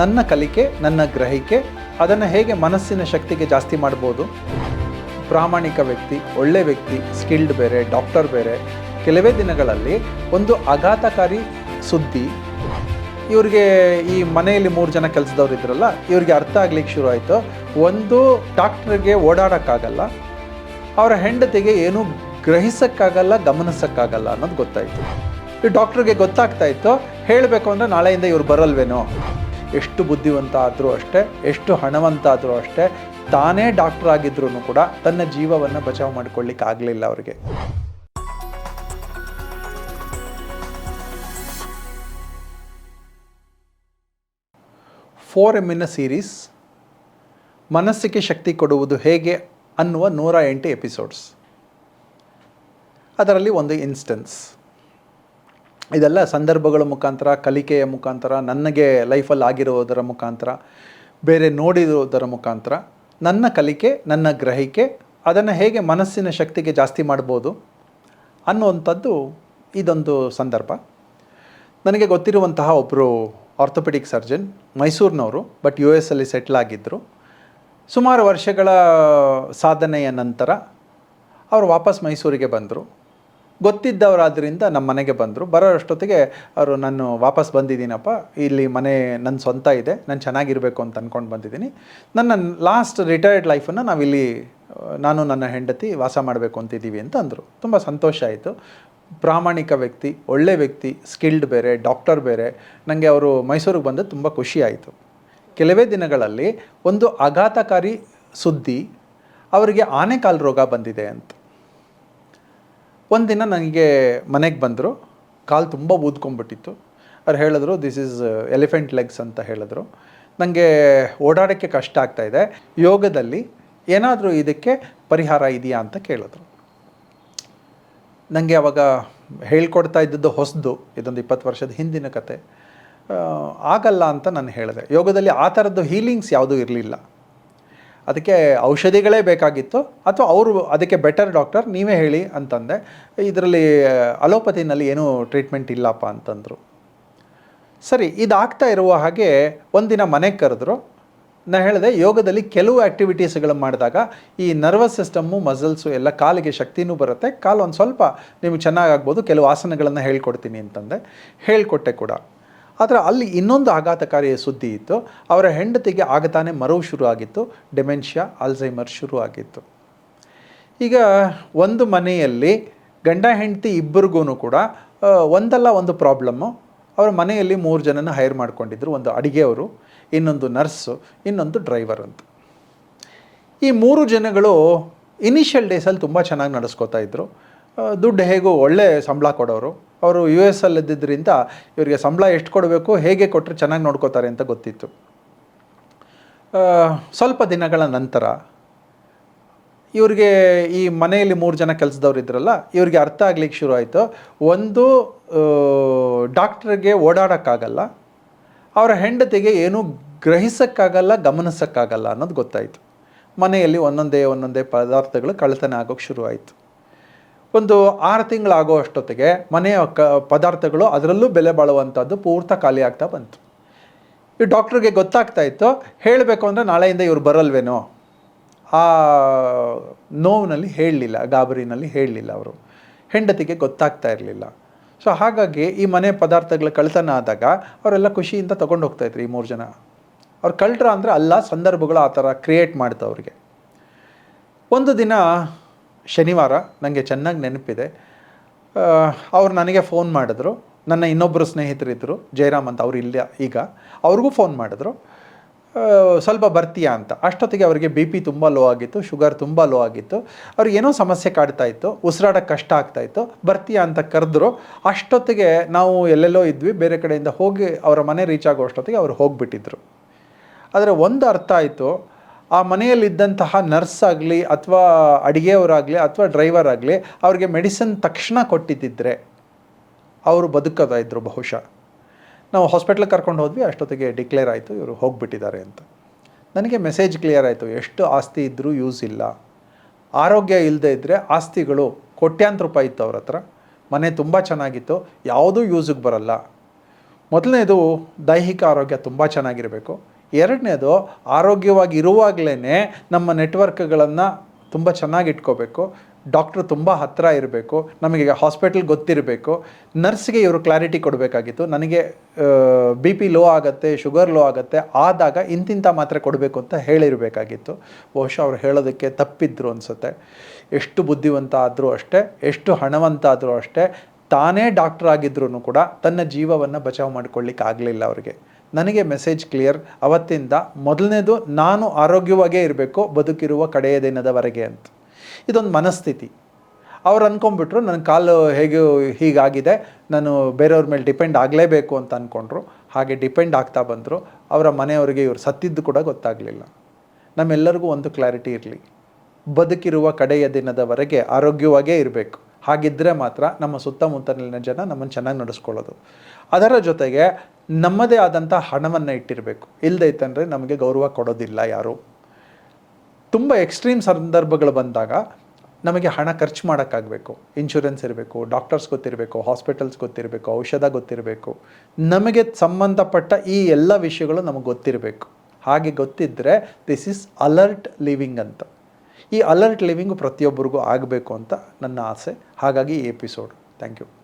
ನನ್ನ ಕಲಿಕೆ, ನನ್ನ ಗ್ರಹಿಕೆ, ಅದನ್ನು ಹೇಗೆ ಮನಸ್ಸಿನ ಶಕ್ತಿಗೆ ಜಾಸ್ತಿ ಮಾಡ್ಬೋದು? ಪ್ರಾಮಾಣಿಕ ವ್ಯಕ್ತಿ, ಒಳ್ಳೆ ವ್ಯಕ್ತಿ, ಸ್ಕಿಲ್ಡ್ ಬೇರೆ, ಡಾಕ್ಟರ್ ಬೇರೆ. ಕೆಲವೇ ದಿನಗಳಲ್ಲಿ ಒಂದು ಆಘಾತಕಾರಿ ಸುದ್ದಿ. ಇವ್ರಿಗೆ ಈ ಮನೆಯಲ್ಲಿ ಮೂರು ಜನ ಕೆಲಸದವ್ರು ಇದ್ರಲ್ಲ, ಇವ್ರಿಗೆ ಅರ್ಥ ಆಗ್ಲಿಕ್ಕೆ ಶುರು ಆಯಿತು. ಒಂದು ಡಾಕ್ಟ್ರಿಗೆ ಓಡಾಡೋಕ್ಕಾಗಲ್ಲ. ಅವರ ಹೆಂಡತಿಗೆ ಏನು ಗ್ರಹಿಸೋಕ್ಕಾಗಲ್ಲ, ಗಮನಿಸೋಕ್ಕಾಗಲ್ಲ ಅನ್ನೋದು ಗೊತ್ತಾಯಿತು. ಈ ಡಾಕ್ಟ್ರಿಗೆ ಗೊತ್ತಾಗ್ತಾ ಇತ್ತು, ಹೇಳಬೇಕು ಅಂದರೆ ನಾಳೆಯಿಂದ ಇವ್ರು ಬರಲ್ವೇನೋ? ಎಷ್ಟು ಬುದ್ಧಿವಂತ ಆದರೂ ಅಷ್ಟೇ, ಎಷ್ಟು ಹಣವಂತ ಆದರೂ ಅಷ್ಟೇ, ತಾನೇ ಡಾಕ್ಟರ್ ಆಗಿದ್ರೂ ಕೂಡ ತನ್ನ ಜೀವವನ್ನು ಬಚಾವ್ ಮಾಡ್ಕೊಳ್ಳಿಕ್ಕೆ ಆಗಲಿಲ್ಲ ಅವರಿಗೆ. ಫೋರ್ ಎಮ್ಮಿನ ಸೀರೀಸ್ ಮನಸ್ಸಿಗೆ ಶಕ್ತಿ ಕೊಡುವುದು ಹೇಗೆ ಅನ್ನುವ ನೂರ ಎಂಟು ಎಪಿಸೋಡ್ಸ್ ಅದರಲ್ಲಿ ಒಂದು ಇನ್ಸ್ಟೆನ್ಸ್ ಇದೆಲ್ಲ ಸಂದರ್ಭಗಳ ಮುಖಾಂತರ, ಕಲಿಕೆಯ ಮುಖಾಂತರ ನನಗೆ ಲೈಫಲ್ಲಿ ಆಗಿರೋದರ ಮುಖಾಂತರ, ಬೇರೆ ನೋಡಿರೋದರ ಮುಖಾಂತರ, ನನ್ನ ಕಲಿಕೆ, ನನ್ನ ಗ್ರಹಿಕೆ, ಅದನ್ನು ಹೇಗೆ ಮನಸ್ಸಿನ ಶಕ್ತಿಗೆ ಜಾಸ್ತಿ ಮಾಡ್ಬೋದು ಅನ್ನುವಂಥದ್ದು ಇದೊಂದು ಸಂದರ್ಭ. ನನಗೆ ಗೊತ್ತಿರುವಂತಹ ಒಬ್ಬರು ಆರ್ಥೋಪೆಡಿಕ್ ಸರ್ಜನ್ ಮೈಸೂರಿನವರು ಬಟ್ ಯು ಎಸ್ ಅಲ್ಲಿ ಸೆಟ್ಲ್ ಆಗಿದ್ದರು ಸುಮಾರು ವರ್ಷಗಳ ಸಾಧನೆಯ ನಂತರ, ಅವರು ವಾಪಸ್ ಮೈಸೂರಿಗೆ ಬಂದರು. ಗೊತ್ತಿದ್ದವರಾದ್ರಿಂದ ನಮ್ಮ ಮನೆಗೆ ಬಂದರು. ಬರೋ ಅಷ್ಟೊತ್ತಿಗೆ ಅವರು, ನಾನು ವಾಪಸ್ ಬಂದಿದ್ದೀನಪ್ಪ. ಇಲ್ಲಿ ಮನೆ ನನ್ನ ಸ್ವಂತ ಇದೆ. ನಾನು ಚೆನ್ನಾಗಿರಬೇಕು ಅಂತ ಅಂದ್ಕೊಂಡು ಬಂದಿದ್ದೀನಿ. ನನ್ನ ಲಾಸ್ಟ್ ರಿಟೈರ್ಡ್ ಲೈಫನ್ನು ನಾವಿಲ್ಲಿ, ನಾನು ನನ್ನ ಹೆಂಡತಿ ವಾಸ ಮಾಡಬೇಕು ಅಂತಿದ್ದೀವಿ ಅಂತ ಅಂದರು. ತುಂಬ ಸಂತೋಷ ಆಯಿತು. ಪ್ರಾಮಾಣಿಕ ವ್ಯಕ್ತಿ, ಒಳ್ಳೆ ವ್ಯಕ್ತಿ ಸ್ಕಿಲ್ಡ್ ಬೇರೆ ಡಾಕ್ಟರ್ ಬೇರೆ. ನನಗೆ ಅವರು ಮೈಸೂರಿಗೆ ಬಂದು ತುಂಬ ಖುಷಿ ಆಯಿತು. ಕೆಲವೇ ದಿನಗಳಲ್ಲಿ ಒಂದು ಆಘಾತಕಾರಿ ಸುದ್ದಿ, ಅವರಿಗೆ ಆನೆಕಾಲು ರೋಗ ಬಂದಿದೆ ಅಂತ ಒಂದಿನ ನನಗೆ ಮನೆಗೆ ಬಂದರು. ಕಾಲು ತುಂಬ ಊದ್ಕೊಂಡ್ಬಿಟ್ಟಿತ್ತು. ಅವ್ರು ಹೇಳಿದ್ರು ದಿಸ್ ಈಸ್ ಎಲಿಫೆಂಟ್ ಲೆಗ್ಸ್ ಅಂತ ಹೇಳಿದ್ರು. ನನಗೆ ಓಡಾಡೋಕ್ಕೆ ಕಷ್ಟ ಆಗ್ತಾ ಇದೆ. ಯೋಗದಲ್ಲಿ ಏನಾದರೂ ಇದಕ್ಕೆ ಪರಿಹಾರ ಇದೆಯಾ ಅಂತ ಕೇಳಿದ್ರು. ನನಗೆ ಅವಾಗ ಹೇಳ್ಕೊಡ್ತಾ ಇದ್ದದ್ದು ಹೊಸದು, ಇದೊಂದು ಇಪ್ಪತ್ತು ವರ್ಷದ ಹಿಂದಿನ ಕತೆ. ಆಗಲ್ಲ ಅಂತ ನಾನು ಹೇಳಿದೆ. ಯೋಗದಲ್ಲಿ ಆ ಥರದ್ದು ಹೀಲಿಂಗ್ಸ್ ಯಾವುದೂ ಇರಲಿಲ್ಲ. ಅದಕ್ಕೆ ಔಷಧಿಗಳೇ ಬೇಕಾಗಿತ್ತು ಅಥವಾ ಅವರು ಅದಕ್ಕೆ ಬೆಟರ್ ಡಾಕ್ಟರ್ ನೀವೇ ಹೇಳಿ ಅಂತಂದೆ. ಇದರಲ್ಲಿ ಅಲೋಪತಿನಲ್ಲಿ ಏನೂ ಟ್ರೀಟ್ಮೆಂಟ್ ಇಲ್ಲಪ್ಪ ಅಂತಂದರು. ಸರಿ, ಇದಾಗ್ತಾ ಇರುವ ಹಾಗೆ ಒಂದಿನ ಮನೆಗೆ ಕರೆದ್ರು. ನಾನು ಹೇಳಿದೆ, ಯೋಗದಲ್ಲಿ ಕೆಲವು ಆ್ಯಕ್ಟಿವಿಟೀಸ್ಗಳು ಮಾಡಿದಾಗ ಈ ನರ್ವಸ್ ಸಿಸ್ಟಮ್ಮು ಮಸಲ್ಸು ಎಲ್ಲ ಕಾಲಿಗೆ ಶಕ್ತಿನೂ ಬರುತ್ತೆ. ಕಾಲು ಒಂದು ಸ್ವಲ್ಪ ನಿಮಗೆ ಚೆನ್ನಾಗಾಗ್ಬೋದು ಕೆಲವು ಆಸನಗಳನ್ನು ಹೇಳ್ಕೊಡ್ತೀನಿ ಅಂತಂದೆ. ಹೇಳಿಕೊಟ್ಟೆ ಕೂಡ. ಆದರೆ ಅಲ್ಲಿ ಇನ್ನೊಂದು ಆಘಾತಕಾರಿ ಸುದ್ದಿ ಇತ್ತು. ಅವರ ಹೆಂಡತಿಗೆ ಆಗತಾನೆ ಮರವು ಶುರು ಆಗಿತ್ತು ಡೆಮೆನ್ಷಿಯಾ, ಆಲ್ಝೈಮರ್ ಶುರು ಆಗಿತ್ತು ಈಗ ಒಂದು ಮನೆಯಲ್ಲಿ ಗಂಡ ಹೆಂಡತಿ ಇಬ್ಬರಿಗೂ ಕೂಡ ಒಂದಲ್ಲ ಒಂದು ಪ್ರಾಬ್ಲಮ್ಮು. ಅವರ ಮನೆಯಲ್ಲಿ ಮೂರು ಜನನ ಹೈರ್ ಮಾಡ್ಕೊಂಡಿದ್ರು. ಒಂದು ಅಡುಗೆಯವರು, ಇನ್ನೊಂದು ನರ್ಸು, ಇನ್ನೊಂದು ಡ್ರೈವರ್ ಅಂತ. ಈ ಮೂರು ಜನಗಳು ಇನಿಷಿಯಲ್ ಡೇಸಲ್ಲಿ ತುಂಬ ಚೆನ್ನಾಗಿ ನಡೆಸ್ಕೋತಾ ಇದ್ದರು ದುಡ್ಡು ಹೇಗೂ ಒಳ್ಳೆ ಸಂಬಳ ಕೊಡೋರು. ಅವರು ಯು ಎಸ್ ಅಲ್ಲಿದ್ದರಿಂದ ಇವರಿಗೆ ಸಂಬಳ ಎಷ್ಟು ಕೊಡಬೇಕು, ಹೇಗೆ ಕೊಟ್ಟರೆ ಚೆನ್ನಾಗಿ ನೋಡ್ಕೋತಾರೆ ಅಂತ ಗೊತ್ತಿತ್ತು. ಸ್ವಲ್ಪ ದಿನಗಳ ನಂತರ ಇವ್ರಿಗೆ ಈ ಮನೆಯಲ್ಲಿ ಮೂರು ಜನ ಕೆಲಸದವ್ರು ಇದ್ರಲ್ಲ, ಇವ್ರಿಗೆ ಅರ್ಥ ಆಗ್ಲಿಕ್ಕೆ ಶುರು ಆಯಿತು. ಒಂದು ಡಾಕ್ಟ್ರಿಗೆ ಓಡಾಡೋಕ್ಕಾಗಲ್ಲ, ಅವರ ಹೆಂಡತಿಗೆ ಏನು ಗ್ರಹಿಸೋಕ್ಕಾಗಲ್ಲ, ಗಮನಿಸೋಕ್ಕಾಗಲ್ಲ ಅನ್ನೋದು ಗೊತ್ತಾಯಿತು. ಮನೆಯಲ್ಲಿ ಒಂದೊಂದೇ ಒಂದೊಂದೇ ಪದಾರ್ಥಗಳು ಕಳ್ಳತನ ಆಗೋಕ್ಕೆ ಶುರು ಆಯಿತು. ಒಂದು ಆರು ತಿಂಗಳಾಗೋ ಅಷ್ಟೊತ್ತಿಗೆ ಮನೆಯ ಕ, ಪದಾರ್ಥಗಳು ಅದರಲ್ಲೂ ಬೆಲೆ ಬಾಳುವಂಥದ್ದು ಪೂರ್ತ ಖಾಲಿ ಆಗ್ತಾ ಬಂತು. ಈ ಡಾಕ್ಟ್ರಿಗೆ ಗೊತ್ತಾಗ್ತಾ ಇತ್ತು, ಹೇಳಬೇಕು ಅಂದರೆ ನಾಳೆಯಿಂದ ಇವ್ರು ಬರಲ್ವೇನೋ? ಆ ನೋವಿನಲ್ಲಿ ಹೇಳಲಿಲ್ಲ, ಗಾಬರಿನಲ್ಲಿ ಹೇಳಲಿಲ್ಲ ಅವರು. ಹೆಂಡತಿಗೆ ಗೊತ್ತಾಗ್ತಾ ಇರಲಿಲ್ಲ. ಸೊ ಹಾಗಾಗಿ ಈ ಮನೆ ಪದಾರ್ಥಗಳ ಕಳ್ತನ ಆದಾಗ ಅವರೆಲ್ಲ ಖುಷಿಯಿಂದ ತೊಗೊಂಡು ಹೋಗ್ತಾಯಿದ್ರು ಈ ಮೂರು ಜನ. ಅವ್ರು ಕಳ್ಳರ ಅಂದರೆ ಅಲ್ಲ, ಸಂದರ್ಭಗಳು ಆ ಥರ ಕ್ರಿಯೇಟ್ ಮಾಡ್ತವ್ರಿಗೆ ಒಂದು ದಿನ ಶನಿವಾರ ನನಗೆ ಚೆನ್ನಾಗಿ ನೆನಪಿದೆ. ಅವ್ರು ನನಗೆ ಫೋನ್ ಮಾಡಿದ್ರು. ನನ್ನ ಇನ್ನೊಬ್ಬರು ಸ್ನೇಹಿತರಿದ್ದರು ಜಯರಾಮ್ ಅಂತ ಅವ್ರು ಇಲ್ಲ ಈಗ, ಅವ್ರಿಗೂ ಫೋನ್ ಮಾಡಿದ್ರು. ಸ್ವಲ್ಪ ಬರ್ತೀಯಾ ಅಂತ. ಅಷ್ಟೊತ್ತಿಗೆ ಅವರಿಗೆ ಬಿ ಪಿ ತುಂಬ ಲೋ ಆಗಿತ್ತು ಶುಗರ್ ತುಂಬ ಲೋ ಆಗಿತ್ತು. ಅವ್ರಿಗೆ ಏನೋ ಸಮಸ್ಯೆ ಕಾಡ್ತಾ ಇತ್ತು ಉಸಿರಾಡೋಕ್ಕೆ ಕಷ್ಟ ಆಗ್ತಾ ಇತ್ತು. ಬರ್ತೀಯಾ ಅಂತ ಕರೆದ್ರು. ಅಷ್ಟೊತ್ತಿಗೆ ನಾವು ಎಲ್ಲೆಲ್ಲೋ ಇದ್ವಿ, ಬೇರೆ ಕಡೆಯಿಂದ ಹೋಗಿ ಅವರ ಮನೆ ರೀಚ್ ಆಗೋ ಅಷ್ಟೊತ್ತಿಗೆ ಅವ್ರು ಹೋಗಿಬಿಟ್ಟಿದ್ರು. ಆದರೆ ಒಂದು ಅರ್ಥ ಆಯಿತು ಆ ಮನೆಯಲ್ಲಿದ್ದಂತಹ ನರ್ಸ್ ಆಗಲಿ ಅಥವಾ ಅಡುಗೆಯವರಾಗಲಿ ಅಥವಾ ಡ್ರೈವರ್ ಆಗಲಿ ಅವ್ರಿಗೆ ಮೆಡಿಸಿನ್ ತಕ್ಷಣ ಕೊಟ್ಟಿದ್ದಿದ್ರೆ ಅವರು ಬದುಕೋದಾಯಿದ್ರು ಬಹುಶಃ. ನಾವು ಹಾಸ್ಪಿಟ್ಲಿಗೆ ಕರ್ಕೊಂಡು ಹೋದ್ವಿ, ಅಷ್ಟೊತ್ತಿಗೆ ಡಿಕ್ಲೇರ್ ಆಯಿತು, ಇವರು ಹೋಗಿಬಿಟ್ಟಿದ್ದಾರೆ ಅಂತ. ನನಗೆ ಮೆಸೇಜ್ ಕ್ಲಿಯರ್ ಆಯಿತು, ಎಷ್ಟು ಆಸ್ತಿ ಇದ್ದರೂ ಯೂಸ್ ಇಲ್ಲ. ಆರೋಗ್ಯ ಇಲ್ಲದೆ ಇದ್ದರೆ ಆಸ್ತಿಗಳು ಕೋಟ್ಯಾಂತರ ರೂಪಾಯಿ ಇತ್ತು ಅವ್ರ ಹತ್ರ. ಮನೆ ತುಂಬ ಚೆನ್ನಾಗಿತ್ತು, ಯಾವುದೂ ಯೂಸಿಗೆ ಬರಲ್ಲ. ಮೊದಲನೇದು ದೈಹಿಕ ಆರೋಗ್ಯ ತುಂಬ ಚೆನ್ನಾಗಿರಬೇಕು. ಎರಡನೇದು ಆರೋಗ್ಯವಾಗಿ ಇರುವಾಗಲೇ ನಮ್ಮ ನೆಟ್ವರ್ಕ್ಗಳನ್ನು ತುಂಬ ಚೆನ್ನಾಗಿ ಇಟ್ಕೋಬೇಕು ಡಾಕ್ಟ್ರು ತುಂಬ ಹತ್ತಿರ ಇರಬೇಕು. ನಮಗೆ ಹಾಸ್ಪಿಟಲ್ ಗೊತ್ತಿರಬೇಕು. ನರ್ಸ್ಗೆ ಇವರು ಕ್ಲಾರಿಟಿ ಕೊಡಬೇಕಾಗಿತ್ತು. ನನಗೆ ಬಿ ಪಿ ಲೋ ಆಗುತ್ತೆ, ಶುಗರ್ ಲೋ ಆಗುತ್ತೆ, ಆದಾಗ ಇಂತಿಂಥ ಮಾತ್ರೆ ಕೊಡಬೇಕು ಅಂತ ಹೇಳಿರಬೇಕಾಗಿತ್ತು. ಬಹುಶಃ ಅವ್ರು ಹೇಳೋದಕ್ಕೆ ತಪ್ಪಿದ್ರು ಅನಿಸುತ್ತೆ. ಎಷ್ಟು ಬುದ್ಧಿವಂತ ಆದರೂ ಅಷ್ಟೇ, ಎಷ್ಟು ಹಣವಂತ ಆದರೂ ಅಷ್ಟೇ, ತಾನೇ ಡಾಕ್ಟರ್ ಆಗಿದ್ರೂ ಕೂಡ ತನ್ನ ಜೀವವನ್ನು ಬಚಾವ್ ಮಾಡ್ಕೊಳ್ಳಿಕ್ಕೆ ಆಗಲಿಲ್ಲ ಅವರಿಗೆ. ನನಗೆ ಮೆಸೇಜ್ ಕ್ಲಿಯರ್. ಅವತ್ತಿಂದ ಮೊದಲನೇದು ನಾನು ಆರೋಗ್ಯವಾಗೇ ಇರಬೇಕು, ಬದುಕಿರುವ ಕಡೆಯ ದಿನದವರೆಗೆ ಅಂತ. ಇದೊಂದು ಮನಸ್ಥಿತಿ. ಅವ್ರು ಅಂದ್ಕೊಂಬಿಟ್ರು ನನ್ನ ಕಾಲು ಹೇಗೆ ಹೀಗಾಗಿದೆ, ನಾನು ಬೇರೆಯವ್ರ ಮೇಲೆ ಡಿಪೆಂಡ್ ಆಗಲೇಬೇಕು ಅಂತ ಅಂದ್ಕೊಂಡ್ರು ಹಾಗೆ ಡಿಪೆಂಡ್ ಆಗ್ತಾ ಬಂದರು. ಅವರ ಮನೆಯವರಿಗೆ ಇವರು ಸತ್ತಿದ್ದು ಕೂಡ ಗೊತ್ತಾಗಲಿಲ್ಲ. ನಮ್ಮೆಲ್ಲರಿಗೂ ಒಂದು ಕ್ಲಾರಿಟಿ ಇರಲಿ. ಬದುಕಿರುವ ಕಡೆಯ ದಿನದವರೆಗೆ ಆರೋಗ್ಯವಾಗೇ ಇರಬೇಕು. ಹಾಗಿದ್ದರೆ ಮಾತ್ರ ನಮ್ಮ ಸುತ್ತಮುತ್ತಲಿನ ಜನ ನಮ್ಮನ್ನು ಚೆನ್ನಾಗಿ ನಡೆಸ್ಕೊಳ್ಳೋದು. ಅದರ ಜೊತೆಗೆ ನಮ್ಮದೇ ಆದಂಥ ಹಣವನ್ನು ಇಟ್ಟಿರಬೇಕು. ಇಲ್ಲದೆ ಇತ್ತಂದರೆ ನಮಗೆ ಗೌರವ ಕೊಡೋದಿಲ್ಲ ಯಾರು. ತುಂಬ ಎಕ್ಸ್ಟ್ರೀಮ್ ಸಂದರ್ಭಗಳು ಬಂದಾಗ ನಮಗೆ ಹಣ ಖರ್ಚು ಮಾಡೋಕ್ಕಾಗಬೇಕು. ಇನ್ಶೂರೆನ್ಸ್ ಇರಬೇಕು ಡಾಕ್ಟರ್ಸ್ ಗೊತ್ತಿರಬೇಕು ಹಾಸ್ಪಿಟಲ್ಸ್ ಗೊತ್ತಿರಬೇಕು, ಔಷಧ ಗೊತ್ತಿರಬೇಕು. ನಮಗೆ ಸಂಬಂಧಪಟ್ಟ ಈ ಎಲ್ಲ ವಿಷಯಗಳು ನಮಗೆ ಗೊತ್ತಿರಬೇಕು. ಹಾಗೆ ಗೊತ್ತಿದ್ದರೆ ದಿಸ್ ಇಸ್ ಅಲರ್ಟ್ ಲಿವಿಂಗ್ ಅಂತ. ಈ ಅಲರ್ಟ್ ಲಿವಿಂಗ್ ಪ್ರತಿಯೊಬ್ಬರಿಗೂ ಆಗಬೇಕು ಅಂತ ನನ್ನ ಆಸೆ. ಹಾಗಾಗಿ ಎಪಿಸೋಡ್ ಥ್ಯಾಂಕ್ ಯು